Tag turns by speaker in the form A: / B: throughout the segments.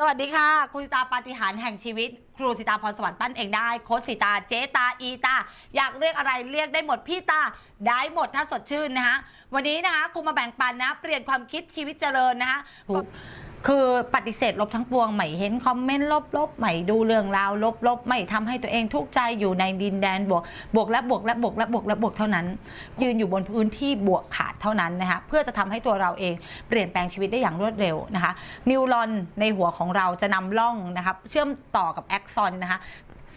A: สวัสดีค่ะครูสิตาปาฏิหาริย์แห่งชีวิต ครูสิตาพรสวรรค์ปั้นเองได้โค้ชสิตาเจตาอีตา อยากเรียกอะไรเรียกได้หมดพี่ตาได้หมดถ้าสดชื่นนะคะวันนี้นะคะครูมาแบ่งปันนะ เปลี่ยนความคิดชีวิตเจริญนะคะ คือปฏิเสธลบทั้งปวงไม่เห็นคอมเมนต์ลบๆไม่ดูเรื่องราวลบๆไม่ทำให้ตัวเองทุกข์ใจอยู่ในดินแดนบวก บวกและบวกและบวกและบวกและบวกเท่านั้น ยืนอยู่บนพื้นที่บวกขาดเท่านั้นนะคะเพื่อจะทำให้ตัวเราเองเปลี่ยนแปลงชีวิตได้อย่างรวดเร็วนะคะนิวรอนในหัวของเราจะนำล่องนะคะเชื่อมต่อกับแอ็กซอนนะคะ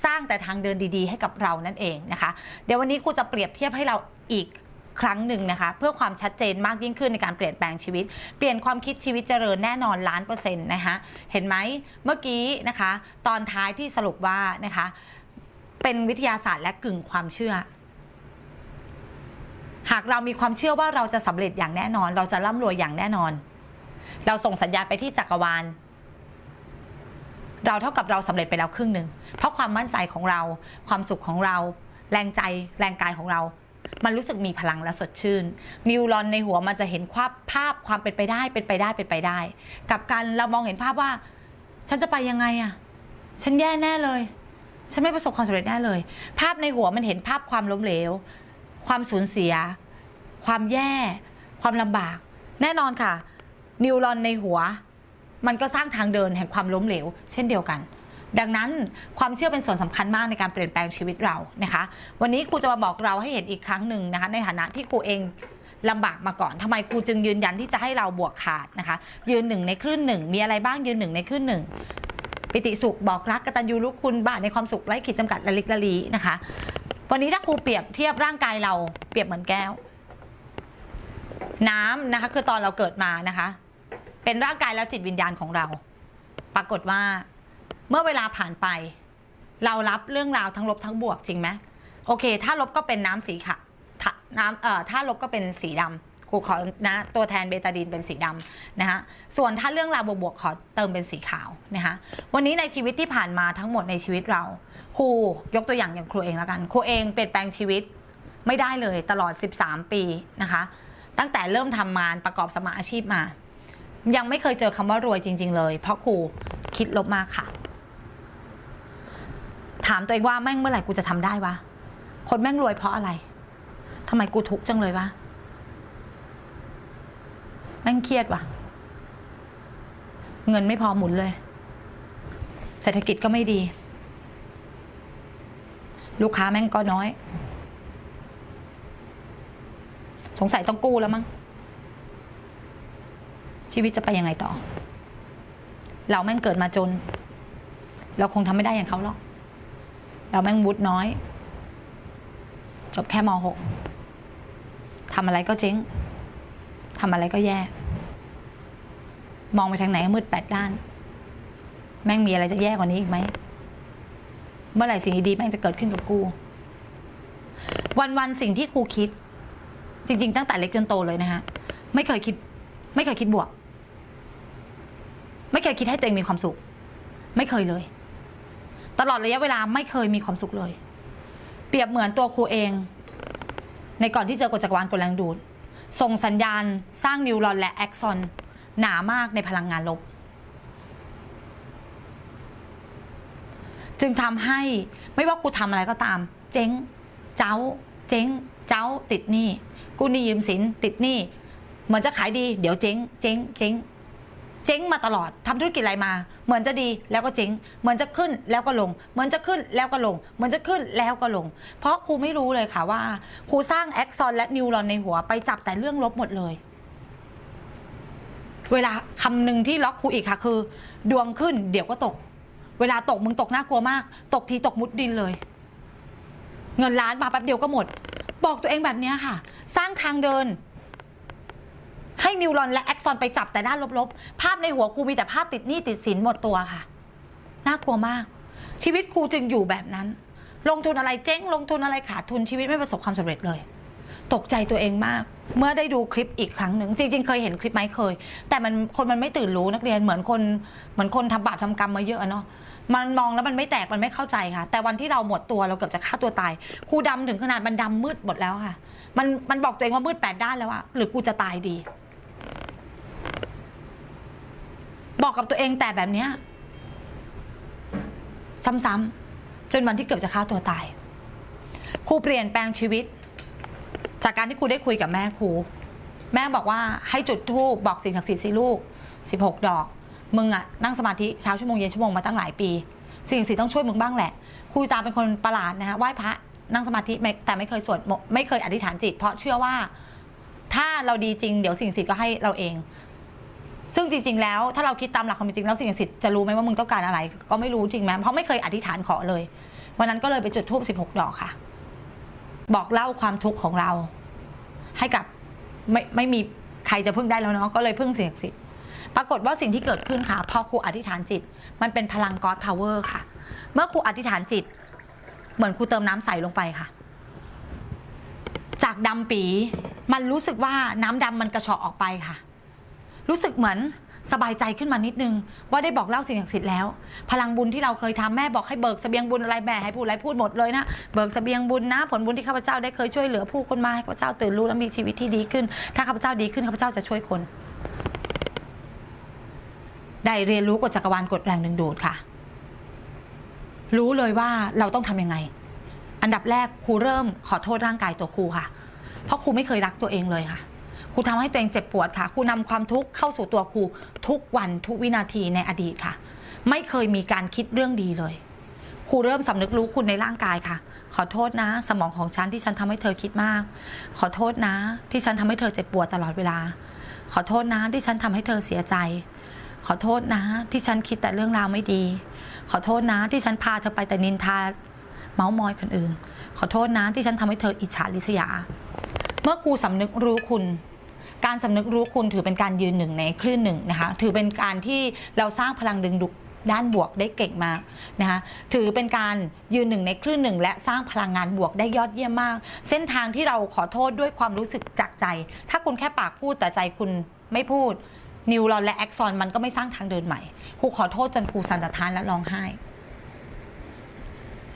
A: สร้างแต่ทางเดินดีๆ ให้กับเรานั่นเองนะคะ เดี๋ยววันนี้ครูจะเปรียบเทียบให้เราอีก ครั้งหนึ่งนะคะเพื่อความชัดเจนมากยิ่งขึ้นในการเปลี่ยนแปลงชีวิต เปลี่ยนความคิดชีวิตเจริญแน่นอนล้านเปอร์เซ็นต์นะคะเห็นไหมเมื่อกี้นะคะ ตอนท้ายที่สรุปว่านะคะเป็นวิทยาศาสตร์และกึ่งความเชื่อ หากเรามีความเชื่อว่าเราจะสำเร็จอย่างแน่นอน เราจะร่ำรวยอย่างแน่นอน เราส่งสัญญาณไปที่จักรวาลเราเท่ากับเราสำเร็จไปแล้วครึ่งหนึ่ง เพราะความมั่นใจของเรา ความสุขของเรา แรงใจ แรงกายของเรา มันรู้สึกมีพลังและสดชื่น นิวรอนในหัวมันจะเห็นภาพภาพความเป็นไปได้เป็นไปได้เป็นไปได้ กับการเรามองเห็นภาพว่า ฉันจะไปยังไงอะฉันแย่แน่เลย ฉันไม่ประสบความสำเร็จแน่เลย ภาพในหัวมันเห็นภาพความล้มเหลว ความสูญเสีย ความแย่ ความลำบาก แน่นอนค่ะ นิวรอนในหัว มันก็สร้างทางเดินแห่งความล้มเหลว เช่นเดียวกัน ดังนั้นความเชื่อเป็นส่วนสำคัญมากในการเปลี่ยนแปลงชีวิตเรานะคะ วันนี้ครูจะมาบอกเราให้เห็นอีกครั้งหนึ่งนะคะ ในฐานะที่ครูเองลำบากมาก่อนทำไมครูจึงยืนยันที่จะให้เราบวกขาดนะคะ ยืนหนึ่งในคลื่นหนึ่งมีอะไรบ้างยืนหนึ่งในคลื่นหนึ่งปิติสุขบอกรักกตัญญูรู้คุณบ้าในความสุขไร้ขีดจำกัดละลิกละลีนะคะ วันนี้ถ้าครูเปรียบเทียบร่างกายเราเปรียบเหมือนแก้ว น้ำนะคะ คือตอนเราเกิดมานะคะ เป็นร่างกายและจิตวิญญาณของเรา ปรากฏว่า เมื่อเวลาผ่านไป เรารับเรื่องราวทั้งลบทั้งบวกจริงไหมโอเค ถ้าลบก็เป็นน้ำสีขาวถ้าน้ำเอ่อถ้าลบก็เป็นสีดำครูขอนะตัวแทนเบตาดีนเป็นสีดำนะคะส่วนถ้าเรื่องราวบวกๆขอเติมเป็นสีขาวนะคะวันนี้ในชีวิตที่ผ่านมาทั้งหมดในชีวิตเรา ครูยกตัวอย่างอย่างครูเองแล้วกันครูเองเปลี่ยนแปลงชีวิตไม่ได้เลยตลอด 13 ปีนะคะ ตั้งแต่เริ่มทำงานประกอบสมาอาชีพมา ยังไม่เคยเจอคำว่ารวยจริง ๆ เลย เพราะครูคิดลบมากค่ะ ถามตัวเองว่าแม่งเมื่อไหร่กูจะทำได้วะ คนแม่งรวยเพราะอะไรทำไมกูทุกข์จังเลยวะ แม่งเครียดวะเงินไม่พอหมุนเลย เศรษฐกิจก็ไม่ดี ลูกค้าแม่งก็น้อย สงสัยต้องกู้แล้วมั้ง ชีวิตจะไปยังไงต่อ เราแม่งเกิดมาจน เราคงทำไม่ได้อย่างเขาหรอก เราแม่งวุฒิน้อย จบแค่ม .6 ทำอะไรก็เจ๊งทำอะไรก็แย่ มองไปทางไหนก็มืดแปดด้าน แม่งมีอะไรจะแย่กว่านี้อีกไหม เมื่อไหร่สิ่งดีๆแม่งจะเกิดขึ้นกับกู วันๆสิ่งที่ครูคิด จริง ๆ ตั้งแต่เล็กจนโตเลยนะฮะ ไม่เคยคิด ไม่เคยคิดบวก ไม่เคยคิดให้ตัวเองมีความสุข ไม่เคยเลย ตลอดระยะเวลาไม่เคยมีความสุขเลย เปรียบเหมือนตัวครูเอง ในก่อนที่เจอกฎจักรวาลกดแรงดูด ส่งสัญญาณสร้างนิวรอนและแอ็กซอนหนามากในพลังงานลบ จึงทำให้ไม่ว่าครูทำอะไรก็ตาม เจ๊ง เจ้า เจ๊ง เจ้าติดหนี้กู้หนี้ยืมสินติดหนี้เหมือนจะขายดี เดี๋ยวเจ๊ง เจ๊ง เจ๊ง เจ๊งมาตลอดทำธุรกิจอะไรมา เหมือนจะดีแล้วก็เจ๊งเหมือนจะขึ้นแล้วก็ลง เหมือนจะขึ้นแล้วก็ลง เหมือนจะขึ้นแล้วก็ลง เพราะครูไม่รู้เลยค่ะว่าครูสร้างแอ็กซอนและนิวรอนในหัวไปจับแต่เรื่องลบหมดเลย เวลาคำหนึ่งที่ล็อกครูอีกค่ะ คือ ดวงขึ้นเดี๋ยวก็ตก เวลาตกมึงตกน่ากลัวมาก ตกทีตกมุดดินเลย เงินล้านมาแป๊บเดียวก็หมด บอกตัวเองแบบนี้ค่ะ สร้างทางเดิน ให้นิวรอนและแอ็กซอนไปจับแต่ด้านลบๆ ภาพในหัวครูมีแต่ภาพติดหนี้ติดสินหมดตัวค่ะ น่ากลัวมาก ชีวิตครูจึงอยู่แบบนั้น ลงทุนอะไรเจ๊ง ลงทุนอะไรขาดทุนชีวิตไม่ประสบความสำเร็จเลย ตกใจตัวเองมาก เมื่อได้ดูคลิปอีกครั้งหนึ่งจริง ๆ เคยเห็นคลิปไหมเคย แต่มันคนมันไม่ตื่นรู้นักเรียนเหมือนคนเหมือนคนทำบาปทำกรรมมาเยอะอะเนาะมันมองแล้วมันไม่แตกมันไม่เข้าใจค่ะ แต่วันที่เราหมดตัวเราเกือบจะฆ่าตัวตายครูดำถึงขนาดมันดำมืดหมดแล้วค่ะ มันมันบอกตัวเองว่ามืดแปดด้านแล้วอะหรือกูจะตายดี บอก บอกกับตัวเองแต่แบบเนี้ยซ้ำๆจนวันที่เกือบจะฆ่าตัวตาย ครูเปลี่ยนแปลงชีวิต จากการที่ครูได้คุยกับแม่ครู แม่บอกว่าให้จุดธูปบอกสิ่งศักดิ์สิทธิ์สิลูก 16 ดอก มึงอะนั่งสมาธิเช้าชั่วโมงเย็นชั่วโมงมาตั้งหลายปี สิ่งศักดิ์สิทธิ์ต้องช่วยมึงบ้างแหละ ครูตาเป็นคนประหลาดนะคะไหว้พระนั่งสมาธิแต่ไม่เคยสวดไม่เคยอธิษฐานจิต เพราะเชื่อว่าถ้าเราดีจริงเดี๋ยวสิ่งศักดิ์สิทธิ์ก็ให้เราเอง ซึ่งจริง ๆ แล้วถ้าเราคิดตามหลักความเป็นจริงแล้วสิ่งศักดิ์สิทธิ์จะรู้ไหมว่ามึงต้องการอะไร ก็ไม่รู้จริงไหมเพราะไม่เคยอธิษฐานขอเลย วันนั้นก็เลยไปจุดธูป16 ดอกค่ะ บอกเล่าความทุกข์ของเรา ให้กับไม่ไม่มีใครจะพึ่งได้แล้วเนาะก็เลยพึ่งสิ่งศักดิ์สิทธิ์ปรากฏว่าสิ่งที่เกิดขึ้นค่ะพอครูอธิษฐานจิต มันเป็นพลัง God Power ค่ะ เมื่อครูอธิษฐานจิต เหมือนครูเติมน้ำใสลงไปค่ะ จากดำปี มันรู้สึกว่าน้ำดำมันกระเฉาะออกไปค่ะ รู้สึกเหมือนสบายใจขึ้นมานิดนึง ว่าได้บอกเล่าสิ่งศักดิ์สิทธิ์แล้ว พลังบุญที่เราเคยทำแม่บอกให้เบิกเสบียงบุญอะไรแม่ให้พูดอะไรพูดหมดเลยนะ เบิกเสบียงบุญนะ ผลบุญที่ข้าพเจ้าได้เคยช่วยเหลือผู้คนมาให้ข้าพเจ้าตื่นรู้และมีชีวิตที่ดีขึ้น ถ้าข้าพเจ้าดีขึ้นข้าพเจ้าจะช่วยคน ได้เรียนรู้กฎจักรวาลกฎแรงดึงดูดค่ะ รู้เลยว่าเราต้องทำยังไง อันดับแรกครูเริ่มขอโทษร่างกายตัวครูค่ะ เพราะครูไม่เคยรักตัวเองเลยค่ะ ครูทำให้ตัวเองเจ็บปวดค่ะครูนำความทุกข์เข้าสู่ตัวครูทุกวันทุกวินาทีในอดีตค่ะ ไม่เคยมีการคิดเรื่องดีเลยครูเริ่มสำนึกรู้คุณในร่างกายค่ะ ขอโทษนะ สมองของฉันที่ฉันทำให้เธอคิดมาก ขอโทษนะ ที่ฉันทำให้เธอเจ็บปวดตลอดเวลา ขอโทษนะที่ฉันทำให้เธอเสียใจ ขอโทษนะ ที่ฉันคิดแต่เรื่องราวไม่ดี ขอโทษนะที่ฉันพาเธอไปแต่นินทาเมาส์มอยคนอื่น ขอโทษนะที่ฉันทำให้เธออิจฉาริษยา เมื่อครูสำนึกรู้คุณ การสำนึกรู้คุณถือเป็นการยืนหนึ่งในคลื่นหนึ่งนะคะ ถือเป็นการที่เราสร้างพลังดึงดูดด้านบวกได้เก่งมากนะคะถือเป็นการยืนหนึ่งในคลื่นหนึ่ง และสร้างพลังงานบวกได้ยอดเยี่ยมมาก เส้นทางที่เราขอโทษด้วยความรู้สึกจากใจ ถ้าคุณแค่ปากพูดแต่ใจคุณไม่พูดนิวรอนและแอคซอนมันก็ไม่สร้างทางเดินใหม่ครูขอโทษจนครูสันสะท้านและร้องไห้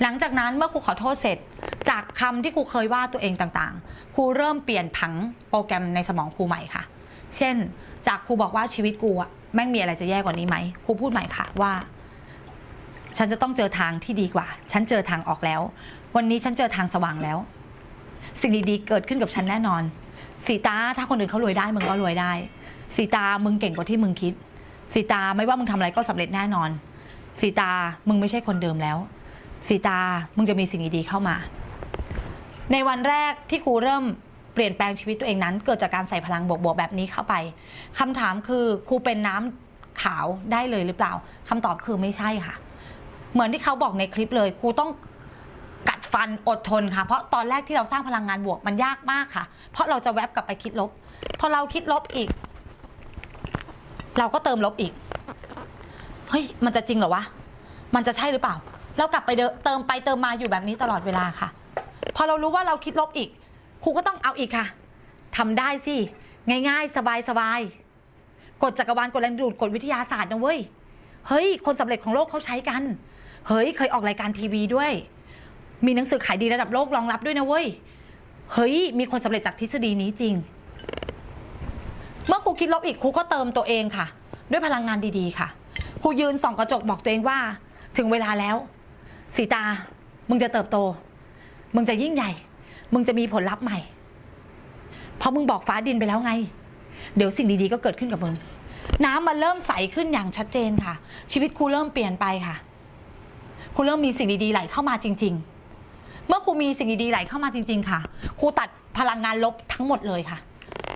A: หลังจากนั้นเมื่อครูขอโทษเสร็จ จากคำที่ครูเคยว่าตัวเองต่างๆ ครูเริ่มเปลี่ยนผังโปรแกรมในสมองครูใหม่ค่ะ เช่น จากครูบอกว่าชีวิตกูอะแม่งมีอะไรจะแย่กว่านี้ไหมครูพูดใหม่ค่ะว่า ฉันจะต้องเจอทางที่ดีกว่า ฉันเจอทางออกแล้ว วันนี้ฉันเจอทางสว่างแล้ว สิ่งดีๆเกิดขึ้นกับฉันแน่นอน สีตาถ้าคนอื่นเขารวยได้มึงก็รวยได้ สีตามึงเก่งกว่าที่มึงคิด สีตาไม่ว่ามึงทำอะไรก็สำเร็จแน่นอน สีตามึงไม่ใช่คนเดิมแล้ว สีตา มึงจะมีสิ่งดีๆเข้ามา ในวันแรกที่ครูเริ่มเปลี่ยนแปลงชีวิตตัวเองนั้น เกิดจากการใส่พลังบวกๆแบบนี้เข้าไปคำถามคือครูเป็นน้ำขาวได้เลยหรือเปล่าคำตอบคือไม่ใช่ค่ะ เหมือนที่เขาบอกในคลิปเลยครูต้องกัดฟันอดทนค่ะ เพราะตอนแรกที่เราสร้างพลังงานบวกมันยากมากค่ะ เพราะเราจะแวบกลับไปคิดลบ พอเราคิดลบอีก เราก็เติมลบอีก เฮ้ย มันจะจริงเหรอวะ มันจะใช่หรือเปล่า เรากลับไปเดิเติมไปเติมมาอยู่แบบนี้ตลอดเวลาค่ะ พอเรารู้ว่าเราคิดลบอีกครูก็ต้องเอาอีกค่ะทำได้สิ ง่ายๆ สบายๆกฎจักรวาลกฎแรงดูดกฎวิทยาศาสตร์นะเว้ย เฮ้ย คนสำเร็จของโลกเขาใช้กัน เฮ้ย เคยออกรายการทีวีด้วย มีหนังสือขายดีระดับโลกรองรับด้วยนะเว้ย เฮ้ย มีคนสำเร็จจากทฤษฎีนี้จริง เมื่อครูคิดลบอีกครูก็เติมตัวเองค่ะ ด้วยพลังงานดีๆค่ะ ครูยืนส่องกระจกบอกตัวเองว่า ถึงเวลาแล้ว สีตา มึงจะเติบโต มึงจะยิ่งใหญ่ มึงจะมีผลลัพธ์ใหม่ เพราะมึงบอกฟ้าดินไปแล้วไง เดี๋ยวสิ่งดีๆก็เกิดขึ้นกับมึง น้ำมันเริ่มใสขึ้นอย่างชัดเจนค่ะ ชีวิตครูเริ่มเปลี่ยนไปค่ะ ครูเริ่มมีสิ่งดีๆไหลเข้ามาจริง ๆ เมื่อครูมีสิ่งดีๆไหลเข้ามาจริง ๆ ค่ะ ครูตัดพลังงานลบทั้งหมดเลยค่ะ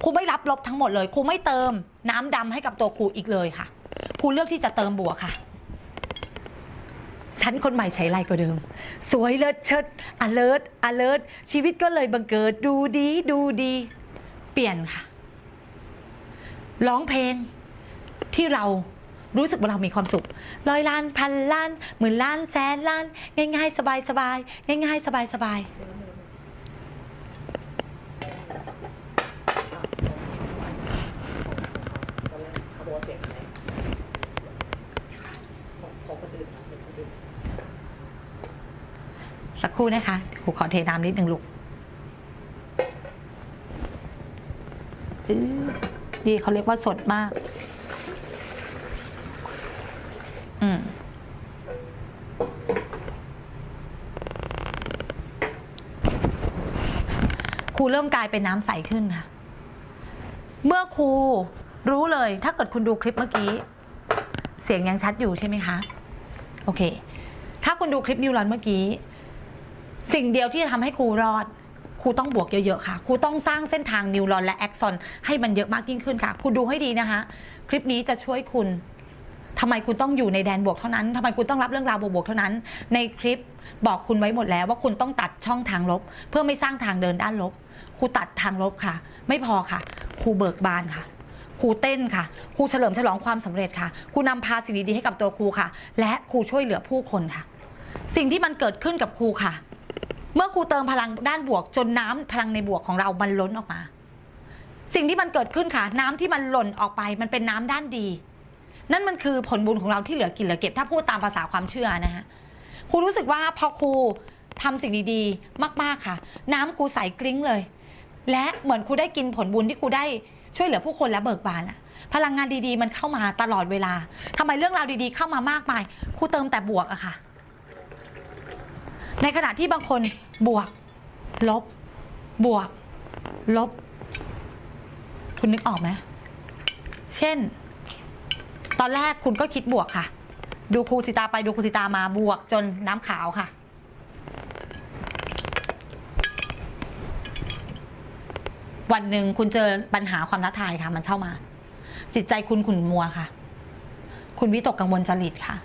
A: ครูไม่รับลบทั้งหมดเลย ครูไม่เติม น้ำดำให้กับตัวครูอีกเลยค่ะ ครูเลือกที่จะเติมบวกค่ะ ฉันคนใหม่ใช้ไรกว่าเดิม สวยเลิศเชิด alert alert ชีวิตก็เลยบังเกิดดูดีดูดี เปลี่ยนค่ะ ร้องเพลงที่เรารู้สึกว่าเรามีความสุขร้อยล้านพันล้านหมื่นล้านแสนล้าน ง่ายๆ สบายสบายๆง่ายๆ สบายสบายๆ ครู่นะคะครูขอเทน้ำนิดหนึ่งลูกดีเขาเรียกว่าสดมาก อืมครูเริ่มกลายเป็นน้ำใสขึ้นค่ะ เมื่อครูรู้เลย ถ้าเกิดคุณดูคลิปเมื่อกี้ เสียงยังชัดอยู่ใช่ไหมคะ โอเค ถ้าคุณดูคลิปนิวรอนเมื่อกี้ สิ่งเดียวที่จะทำให้ครูรอด ครูต้องบวกเยอะๆค่ะ ครูต้องสร้างเส้นทางนิวรอนและแอคซอนให้มันเยอะมากยิ่งขึ้นค่ะคุณดูให้ดีนะคะ คลิปนี้จะช่วยคุณทำไมคุณต้องอยู่ในแดนบวกเท่านั้นทำไมคุณต้องรับเรื่องราวบวกๆเท่านั้น ในคลิปบอกคุณไว้หมดแล้วว่าคุณต้องตัดช่องทางลบ เพื่อไม่สร้างทางเดินด้านลบ ครูตัดทางลบค่ะ ไม่พอค่ะ ครูเบิกบานค่ะ ครูเต้นค่ะ ครูเฉลิมฉลองความสำเร็จค่ะ ครูนำพาสิ่งดีๆให้กับตัวครูค่ะ และครูช่วยเหลือผู้คนค่ะ สิ่งที่มันเกิดขึ้นกับครูค่ะ เมื่อครูเติมพลังด้านบวก จนน้ำพลังในบวกของเรามันล้นออกมา สิ่งที่มันเกิดขึ้นค่ะ น้ำที่มันหล่นออกไป มันเป็นน้ำด้านดี นั่นมันคือผลบุญของเราที่เหลือกินเหลือเก็บ ถ้าพูดตามภาษาความเชื่อนะฮะครูรู้สึกว่าพอครูทำสิ่งดีๆ มากๆค่ะ น้ำครูใสกริ้งเลย และเหมือนครูได้กินผลบุญที่ครูได้ช่วยเหลือผู้คนและเบิกบานอะพลังงานดีๆ มันเข้ามาตลอดเวลาทำไมเรื่องราวดีๆ เข้ามามากมายครูเติมแต่บวกอะค่ะ ในขณะที่บางคน บวก ลบ บวก ลบ คุณนึกออกไหมเช่น ตอนแรกคุณก็คิดบวกค่ะ ดูครูสิตาไปดูครูสิตามาบวกจนน้ำขาวค่ะ วันหนึ่งคุณเจอปัญหาความท้าทายค่ะ มันเข้ามา จิตใจคุณขุ่นมัวค่ะ คุณวิตกกังวลจริตค่ะ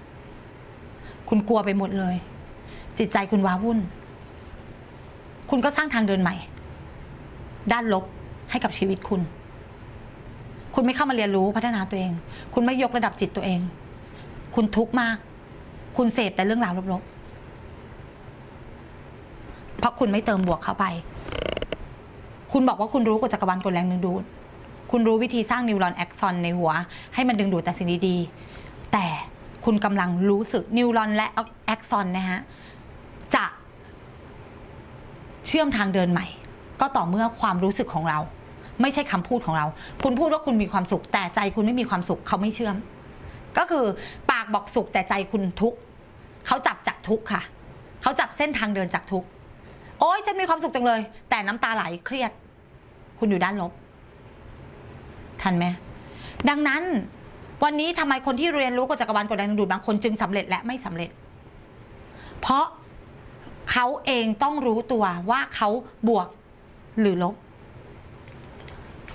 A: คุณกลัวไปหมดเลย จิตใจคุณว้าวุ่น คุณก็สร้างทางเดินใหม่ ด้านลบให้กับชีวิตคุณ คุณไม่เข้ามาเรียนรู้พัฒนาตัวเอง คุณไม่ยกระดับจิตตัวเอง คุณทุกข์มาก คุณเสพแต่เรื่องราวลบๆ เพราะคุณไม่เติมบวกเข้าไป คุณบอกว่าคุณรู้กฎจักรวาลกฎแรงดึงดูด คุณรู้วิธีสร้างนิวรอนแอคซอนในหัว ให้มันดึงดูดแต่สิ่งดีๆ แต่คุณกำลังรู้สึกนิวรอนและแอคซอนนะฮะจะ ชื่อมทางเดินใหม่ ก็ต่อเมื่อความรู้สึกของเรา ไม่ใช่คำพูดของเรา คุณพูดว่าคุณมีความสุข แต่ใจคุณไม่มีความสุขเขาไม่เชื่อม ก็คือปากบอกสุขแต่ใจคุณทุกข์เขาจับจากทุกข์ค่ะเขาจับเส้นทางเดินจากทุกข์โอ๊ยฉันมีความสุขจังเลย แต่น้ำตาไหลเครียด คุณอยู่ด้านลบ ทันไหมดังนั้นวันนี้ทำไมคนที่เรียนรู้กฎจักรวาลกฎแรงดึงดูดบางคนจึงสำเร็จและไม่สำเร็จ เพราะ เขาเองต้องรู้ตัวว่าเขาบวกหรือลบ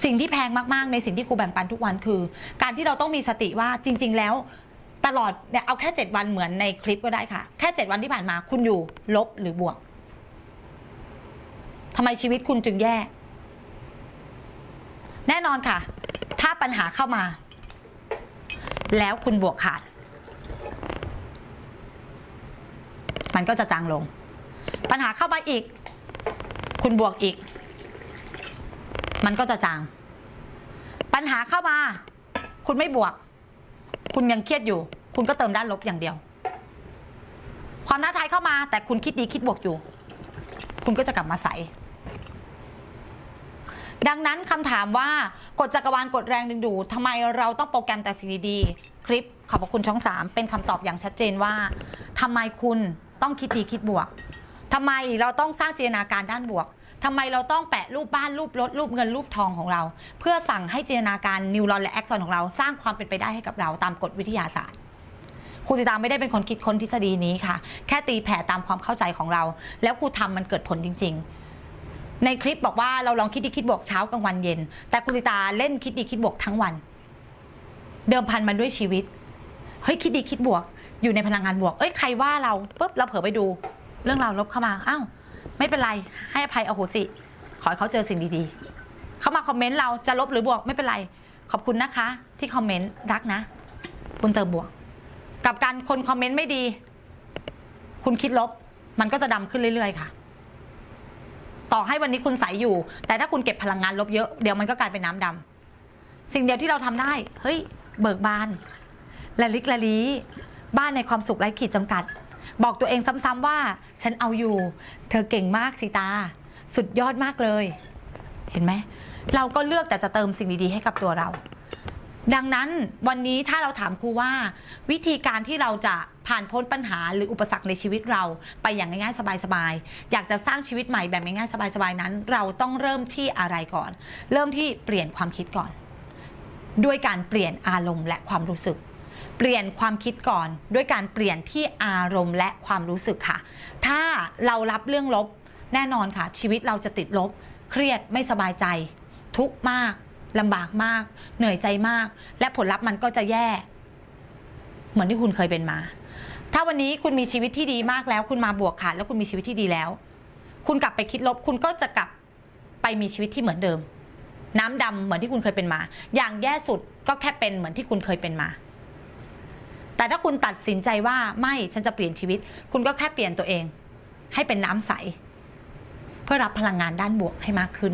A: สิ่งที่แพงมากๆ ในสิ่งที่ครูแบ่งปันทุกวันคือ การที่เราต้องมีสติว่าจริง ๆ แล้ว ตลอดเนี่ยเอาแค่7วันเหมือนในคลิปก็ได้ค่ะ แค่7วันที่ผ่านมาคุณอยู่ลบหรือบวกทำไมชีวิตคุณจึงแย่ แน่นอนค่ะ ถ้าปัญหาเข้ามา แล้วคุณบวกขาด มันก็จะจางลง ปัญหาเข้ามาอีก คุณบวกอีก มันก็จะจาง ปัญหาเข้ามา คุณไม่บวก คุณยังเครียดอยู่ คุณก็เติมด้านลบอย่างเดียว ความท้าทายเข้ามา แต่คุณคิดดีคิดบวกอยู่ คุณก็จะกลับมาใสดังนั้นคำถามว่ากฎจักรวาลกฎแรงดึงดูดทำไมเราต้องโปรแกรมแต่สิ่งดีๆ คลิปขอบคุณช่อง 3 เป็นคำตอบอย่างชัดเจนว่าทำไมคุณต้องคิดดีคิดบวก ทำไมเราต้องสร้างจินตนาการด้านบวกทำไมเราต้องแปะรูปบ้านรูปรถรูปเงินรูปทองของเรา เพื่อสั่งให้จินตนาการนิวรอนและแอคซอนของเรา สร้างความเป็นไปได้ให้กับเราตามกฎวิทยาศาสตร์ครูสิตาไม่ได้เป็นคนคิดค้นทฤษฎีนี้ค่ะ แค่ตีแผ่ตามความเข้าใจของเรา แล้วครูทำมันเกิดผลจริง ๆ ในคลิปบอกว่าเราลองคิดดีคิดบวกเช้ากลางวันเย็น แต่ครูสิตาเล่นคิดดีคิดบวกทั้งวัน เดิมพันมันด้วยชีวิตเฮ้ยคิดดีคิดบวก อยู่ในพลังงานบวก เอ้ยใครว่าเราปุ๊บเราเผลอไปดู เรื่องราวลบเข้ามาอ้าวไม่เป็นไรให้อภัยอโหสิ ขอให้เขาเจอสิ่งดีๆ เข้ามาคอมเมนต์เราจะลบหรือบวกไม่เป็นไร ขอบคุณนะคะ ที่คอมเมนต์รักนะ คุณเติมบวก กับการคนคอมเมนต์ไม่ดี คุณคิดลบ มันก็จะดำขึ้นเรื่อยๆค่ะ ต่อให้วันนี้คุณใสอยู่ แต่ถ้าคุณเก็บพลังงานลบเยอะเดี๋ยวมันก็กลายเป็นน้ำดำสิ่งเดียวที่เราทำได้ เฮ้ย เบิกบานละลิกละลีบ้านในความสุขไร้ขีดจำกัด บอกตัวเองซ้ำๆว่า ฉันเอาอยู่ เธอเก่งมากสิตา สุดยอดมากเลย เห็นไหม เราก็เลือกแต่จะเติมสิ่งดีๆให้กับตัวเรา ดังนั้นวันนี้ถ้าเราถามครูว่า วิธีการที่เราจะผ่านพ้นปัญหาหรืออุปสรรคในชีวิตเราไปอย่างง่ายๆสบายๆ อยากจะสร้างชีวิตใหม่แบบง่ายๆสบายๆนั้น เราต้องเริ่มที่อะไรก่อน เริ่มที่เปลี่ยนความคิดก่อน ด้วยการเปลี่ยนอารมณ์และความรู้สึก เปลี่ยนความคิดก่อนด้วยการเปลี่ยนที่อารมณ์และความรู้สึกค่ะ ถ้าเรารับเรื่องลบแน่นอนค่ะ ชีวิตเราจะติดลบ เครียดไม่สบายใจ ทุกข์มากลำบากมาก เหนื่อยใจมาก และผลลัพธ์มันก็จะแย่ เหมือนที่คุณเคยเป็นมา ถ้าวันนี้คุณมีชีวิตที่ดีมากแล้ว คุณมาบวกค่ะ แล้วคุณมีชีวิตที่ดีแล้ว คุณกลับไปคิดลบ คุณก็จะกลับไปมีชีวิตที่เหมือนเดิม น้ำดำเหมือนที่คุณเคยเป็นมา อย่างแย่สุดก็แค่เป็นเหมือนที่คุณเคยเป็นมา แต่ถ้าคุณตัดสินใจว่าไม่ฉันจะเปลี่ยนชีวิต คุณก็แค่เปลี่ยนตัวเอง ให้เป็นน้ำใส เพื่อรับพลังงานด้านบวกให้มากขึ้น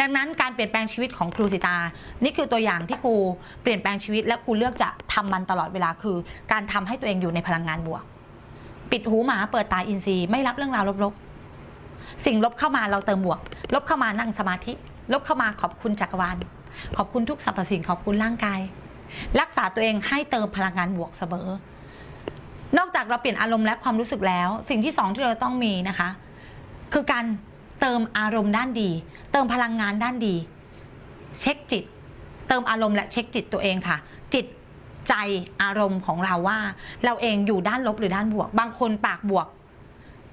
A: ดังนั้นการเปลี่ยนแปลงชีวิตของครูสิตา นี่คือตัวอย่างที่ครูเปลี่ยนแปลงชีวิต และครูเลือกจะทำมันตลอดเวลาคือ การทำให้ตัวเองอยู่ในพลังงานบวก ปิดหูหมาเปิดตาอินทรีย์ไม่รับเรื่องราวลบๆสิ่งลบเข้ามาเราเติมบวก ลบเข้ามานั่งสมาธิ ลบเข้ามาขอบคุณจักรวาลขอบคุณทุกสรรพสิ่งขอบคุณร่างกาย รักษาตัวเองให้เติมพลังงานบวกเสมอนอกจากเราเปลี่ยนอารมณ์และความรู้สึกแล้ว สิ่งที่สองที่เราต้องมีนะคะ คือการเติมอารมณ์ด้านดี เติมพลังงานด้านดี เช็คจิต เติมอารมณ์และเช็คจิตตัวเองค่ะ จิตใจอารมณ์ของเราว่า เราเองอยู่ด้านลบหรือด้านบวก บางคนปากบวก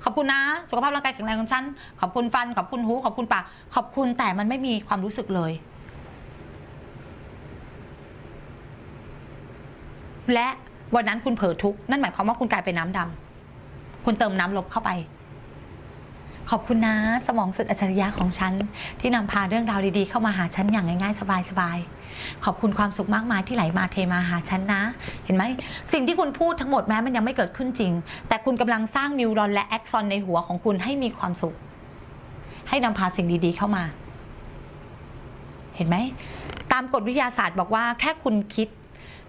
A: ขอบคุณนะ สุขภาพร่างกายแข็งแรงของฉัน ขอบคุณฟัน ขอบคุณหู ขอบคุณปาก ขอบคุณแต่มันไม่มีความรู้สึกเลย และวันนั้นคุณเผลอทุกข์นั่นหมายความว่าคุณกลายเป็นน้ำดำคุณเติมน้ำลบเข้าไป ขอบคุณนะ สมองสุดอัจฉริยะของฉัน ที่นำพาเรื่องราวดีๆ เข้ามาหาฉันอย่างง่ายๆ สบายๆ ขอบคุณความสุขมากมายที่ไหลมาเทมาหาฉันนะ เห็นไหม สิ่งที่คุณพูดทั้งหมดแม้มันยังไม่เกิดขึ้นจริง แต่คุณกำลังสร้างนิวรอนและแอคซอนในหัวของคุณให้มีความสุข ให้นำพาสิ่งดีๆ เข้ามา เห็นไหม ตามกฎวิทยาศาสตร์บอกว่าแค่คุณคิด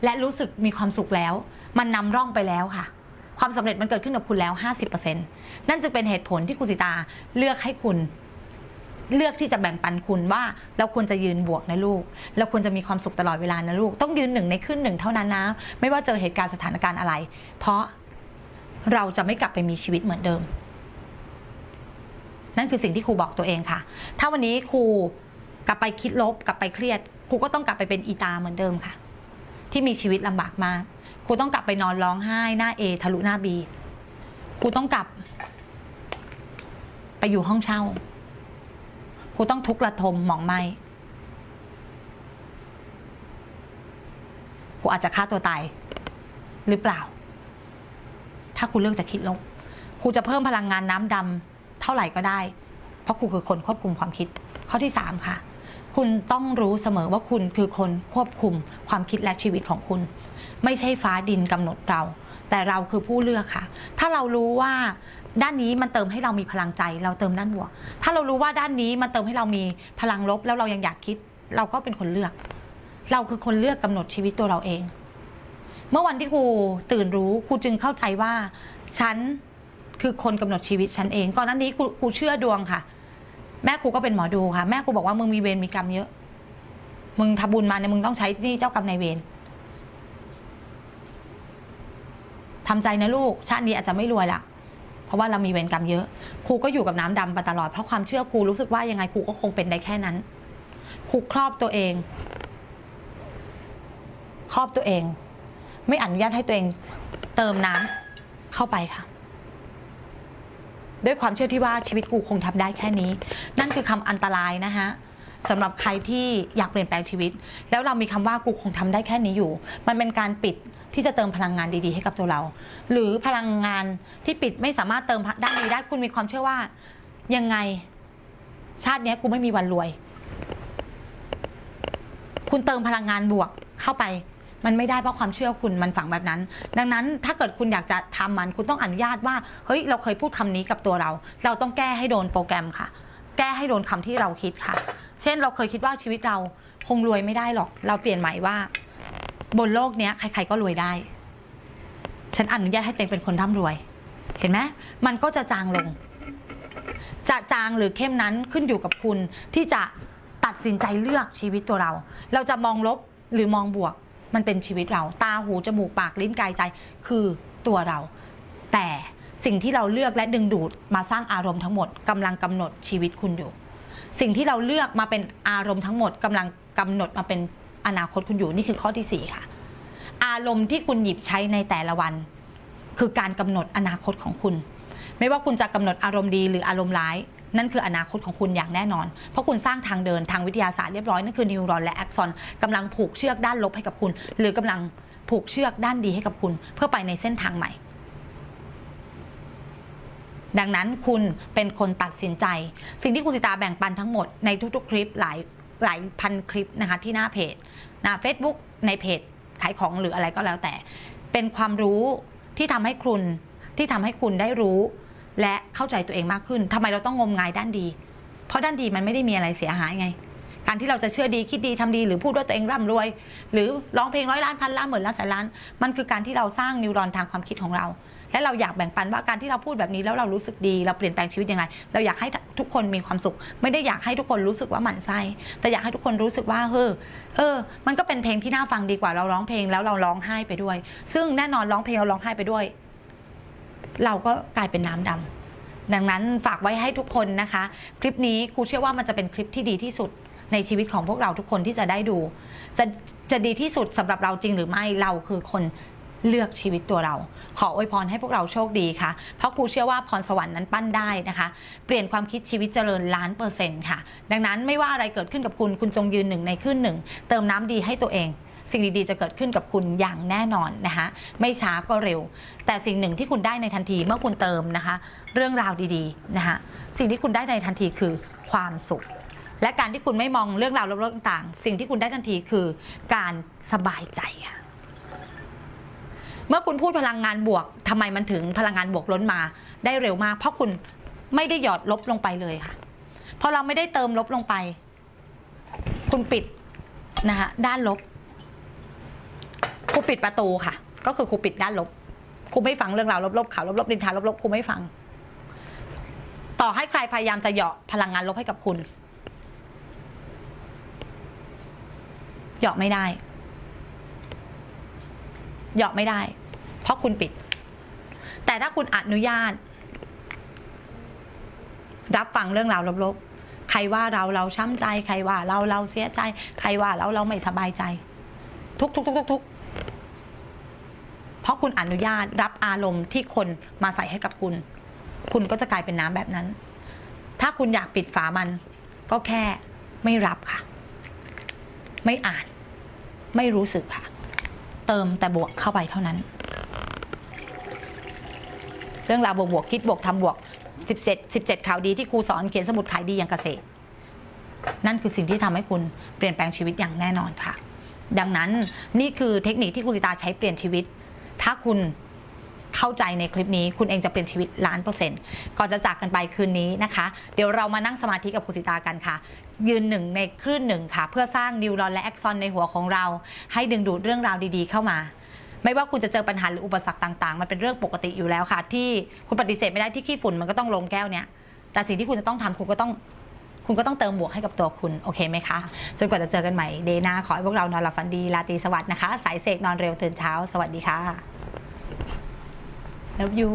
A: และรู้สึกมีความสุขแล้ว มันนำร่องไปแล้วค่ะ ความสำเร็จมันเกิดขึ้นกับคุณแล้ว 50%นั่นจึงเป็นเหตุผลที่คุณสิตาเลือกให้คุณเลือกที่จะแบ่งปันคุณว่าเราควรจะยืนบวกนะลูก เราควรจะมีความสุขตลอดเวลานะลูก ต้องยืนหนึ่งในขึ้นหนึ่งเท่านั้นนะ ไม่ว่าเจอเหตุการณ์สถานการณ์อะไร เพราะเราจะไม่กลับไปมีชีวิตเหมือนเดิม นั่นคือสิ่งที่ครูบอกตัวเองค่ะ ถ้าวันนี้ครูกลับไปคิดลบกลับไปเครียด ครูก็ต้องกลับไปเป็นอีตาเหมือนเดิมค่ะ ที่มีชีวิตลำบากมากครูต้องกลับไปนอนร้องไห้หน้าเอทะลุหน้าบีครูต้องกลับ ไปอยู่ห้องเช่าครูต้องทุกข์ระทมหมองไหมครูอาจจะฆ่าตัวตายหรือเปล่า ถ้าครูเลือกจะคิดลบครูจะเพิ่มพลังงานน้ำดำเท่าไหร่ก็ได้ เพราะครูคือคนควบคุมความคิด ข้อที่สามค่ะ คุณต้องรู้เสมอว่าคุณคือคนควบคุมความคิดและชีวิตของคุณ ไม่ใช่ฟ้าดินกำหนดเรา แต่เราคือผู้เลือกค่ะ ถ้าเรารู้ว่าด้านนี้มันเติมให้เรามีพลังใจ เราเติมด้านบวก ถ้าเรารู้ว่าด้านนี้มันเติมให้เรามีพลังลบ แล้วเรายังอยากคิด เราก็เป็นคนเลือก เราคือคนเลือกกำหนดชีวิตตัวเราเอง เมื่อวันที่ครูตื่นรู้ครูจึงเข้าใจว่าฉันคือคนกำหนดชีวิตฉันเอง ก่อนหน้านี้ครูเชื่อดวงค่ะ แม่ครูก็เป็นหมอดูค่ะ แม่ครูบอกว่ามึงมีเวรมีกรรมเยอะ มึงทำบุญมาเนี่ยมึงต้องใช้หนี่เจ้ากรรมนายเวรทำใจนะลูก ชาตินี้อาจจะไม่รวยละเพราะว่าเรามีเวรกรรมเยอะ ครูก็อยู่กับน้ำดำมาตลอด เพราะความเชื่อครูรู้สึกว่ายังไงครูก็คงเป็นได้แค่นั้น ครูครอบตัวเอง ครอบตัวเอง ไม่อนุญาตให้ตัวเอง เติมน้ำเข้าไปค่ะ ด้วยความเชื่อที่ว่าชีวิตกูคงทำได้แค่นี้ นั่นคือคำอันตรายนะคะสำหรับใครที่อยากเปลี่ยนแปลงชีวิต แล้วเรามีคำว่ากูคงทำได้แค่นี้อยู่ มันเป็นการปิดที่จะเติมพลังงานดีๆ ให้กับตัวเรา หรือพลังงานที่ปิดไม่สามารถเติมด้านดีได้คุณมีความเชื่อว่ายังไงชาตินี้กูไม่มีวันรวย คุณเติมพลังงานบวกเข้าไป มันไม่ได้เพราะความเชื่อคุณมันฝังแบบนั้น ดังนั้นถ้าเกิดคุณอยากจะทำมันคุณต้องอนุญาตว่าเฮ้ยเราเคยพูดคำนี้กับตัวเรา เราต้องแก้ให้โดนโปรแกรมค่ะ แก้ให้โดนคำที่เราคิดค่ะ เช่นเราเคยคิดว่าชีวิตเราคงรวยไม่ได้หรอก เราเปลี่ยนใหม่ว่า บนโลกนี้ใคร ๆก็รวยได้ ฉันอนุญาตให้เตัวเองเป็นคนร่ำรวย เห็นไหมมันก็จะจางลง จะจางหรือเข้มนั้นขึ้นอยู่กับคุณที่จะตัดสินใจเลือกชีวิตตัวเรา เราจะมองลบหรือมองบวก มันเป็นชีวิตเรา ตาหูจมูกปากลิ้นกายใจ คือตัวเรา แต่สิ่งที่เราเลือกและดึงดูดมาสร้างอารมณ์ทั้งหมดกำลังกำหนดชีวิตคุณอยู่ สิ่งที่เราเลือกมาเป็นอารมณ์ทั้งหมดกำลังกำหนดมาเป็นอนาคตคุณอยู่นี่คือข้อที่สี่ค่ะ อารมณ์ที่คุณหยิบใช้ในแต่ละวัน คือการกำหนดอนาคตของคุณ ไม่ว่าคุณจะกำหนดอารมณ์ดีหรืออารมณ์ร้าย นั่นคืออนาคตของคุณอย่างแน่นอน เพราะคุณสร้างทางเดินทางวิทยาศาสตร์เรียบร้อยนั่นคือนิวรอนและแอ็กซอนกำลังผูกเชือกด้านลบให้กับคุณ หรือกำลังผูกเชือกด้านดีให้กับคุณ เพื่อไปในเส้นทางใหม่ ดังนั้นคุณเป็นคนตัดสินใจ สิ่งที่คุณสิตาแบ่งปันทั้งหมดในทุกๆ คลิปหลายหลายพันคลิปนะคะที่หน้าเพจน้า Facebook ในเพจขายของหรืออะไรก็แล้วแต่ เป็นความรู้ที่ทำให้คุณที่ทำให้คุณได้รู้ และเข้าใจตัวเองมากขึ้นทำไมเราต้องงมงายด้านดี เพราะด้านดีมันไม่ได้มีอะไรเสียหายไง การที่เราจะเชื่อดีคิดดีทำดี หรือพูดว่าตัวเองร่ำรวย หรือร้องเพลงร้อยล้านพันล้านหมื่นล้านแสนล้าน มันคือการที่เราสร้างนิวรอนทางความคิดของเรา และเราอยากแบ่งปันว่าการที่เราพูดแบบนี้แล้วเรารู้สึกดี เราเปลี่ยนแปลงชีวิตยังไง เราอยากให้ทุกคนมีความสุข ไม่ได้อยากให้ทุกคนรู้สึกว่าหมั่นไส้แต่อยากให้ทุกคนรู้สึกว่าเฮ้อเออ มันก็เป็นเพลงที่น่าฟังดีกว่าเราร้องเพลงแล้วเราร้องไห้ไปด้วย ซึ่งแน่นอนร้องเพลงเราร้องไห้ไปด้วย เราก็กลายเป็นน้ำดำดังนั้นฝากไว้ให้ทุกคนนะคะ คลิปนี้ครูเชื่อว่ามันจะเป็นคลิปที่ดีที่สุดในชีวิตของพวกเราทุกคนที่จะได้ดู จะจะดีที่สุดสำหรับเราจริงหรือไม่เราคือคนเลือกชีวิตตัวเรา ขออวยพรให้พวกเราโชคดีค่ะ เพราะครูเชื่อว่าพรสวรรค์นั้นปั้นได้นะคะ เปลี่ยนความคิดชีวิตเจริญล้านเปอร์เซ็นต์ค่ะ ดังนั้นไม่ว่าอะไรเกิดขึ้นกับคุณ คุณจงยืนหนึ่งในขึ้นหนึ่ง เติมน้ำดีให้ตัวเอง สิ่งดีๆ จะเกิดขึ้นกับคุณอย่างแน่นอนนะคะไม่ช้าก็เร็ว แต่สิ่งหนึ่งที่คุณได้ในทันทีเมื่อคุณเติมนะคะ เรื่องราวดีๆนะคะสิ่งที่คุณได้ในทันทีคือความสุข และการที่คุณไม่มองเรื่องราวลบๆต่างๆ สิ่งที่คุณได้ทันทีคือการสบายใจค่ะเมื่อคุณพูดพลังงานบวกทำไมมันถึงพลังงานบวกล้นมา ได้เร็วมาก เพราะคุณไม่ได้หยอดลบลงไปเลยค่ะพอเราไม่ได้เติมลบลงไป คุณปิดนะคะด้านลบ ครูปิดประตูค่ะ ก็คือครูปิดด้านลบครูไม่ฟังเรื่องราวลบๆข่าวลบๆดินทาลบๆครูไม่ฟัง ต่อให้ใครพยายามจะเหยาะพลังงานลบให้กับคุณเหยาะไม่ได้เหยาะไม่ได้ เพราะคุณปิด แต่ถ้าคุณอนุญาต รับฟังเรื่องราวลบๆ ใครว่าเราเราช้ำใจ ใครว่าเราเราเสียใจ ใครว่าเราเราไม่สบายใจ ทุกทุกทุกทุกทุก เพราะคุณอนุญาตรับอารมณ์ที่คนมาใส่ให้กับคุณ คุณก็จะกลายเป็นน้ำแบบนั้น ถ้าคุณอยากปิดฝามัน ก็แค่ไม่รับค่ะ ไม่อ่าน ไม่รู้สึกค่ะ เติมแต่บวกเข้าไปเท่านั้น เรื่องราวบวกบวกคิดบวกทำบวก 17 17ข่าวดีที่ครูสอนเขียนสมุดขายดีอย่างเกษตร นั่นคือสิ่งที่ทำให้คุณเปลี่ยนแปลงชีวิตอย่างแน่นอนค่ะ ดังนั้นนี่คือเทคนิคที่ครูสิตาใช้เปลี่ยนชีวิต ถ้าคุณเข้าใจในคลิปนี้คุณเองจะเปลี่ยนชีวิตล้านเปอร์เซ็นต์ก่อนจะจากกันไปคืนนี้นะคะ เดี๋ยวเรามานั่งสมาธิกับครูสิตากันค่ะ ยืนหนึ่งในคลื่นหนึ่งค่ะ เพื่อสร้างนิวรอนและแอคซอนในหัวของเรา ให้ดึงดูดเรื่องราวดีๆเข้ามา ไม่ว่าคุณจะเจอปัญหาหรืออุปสรรคต่างๆ มันเป็นเรื่องปกติอยู่แล้วค่ะ ที่คุณปฏิเสธไม่ได้ที่ขี้ฝุ่นมันก็ต้องลงแก้วเนี้ยแต่สิ่งที่คุณจะต้องทำคุณก็ต้อง คุณก็ต้องเติมบวกให้กับตัวคุณ โอเคไหมคะ จนกว่าจะเจอกันใหม่เดย์หน้าขอให้พวกเรานอนหลับฝันดีราตรีสวัสดิ์นะคะ สายเสกนอนเร็วตื่นเช้า สวัสดีค่ะ Love you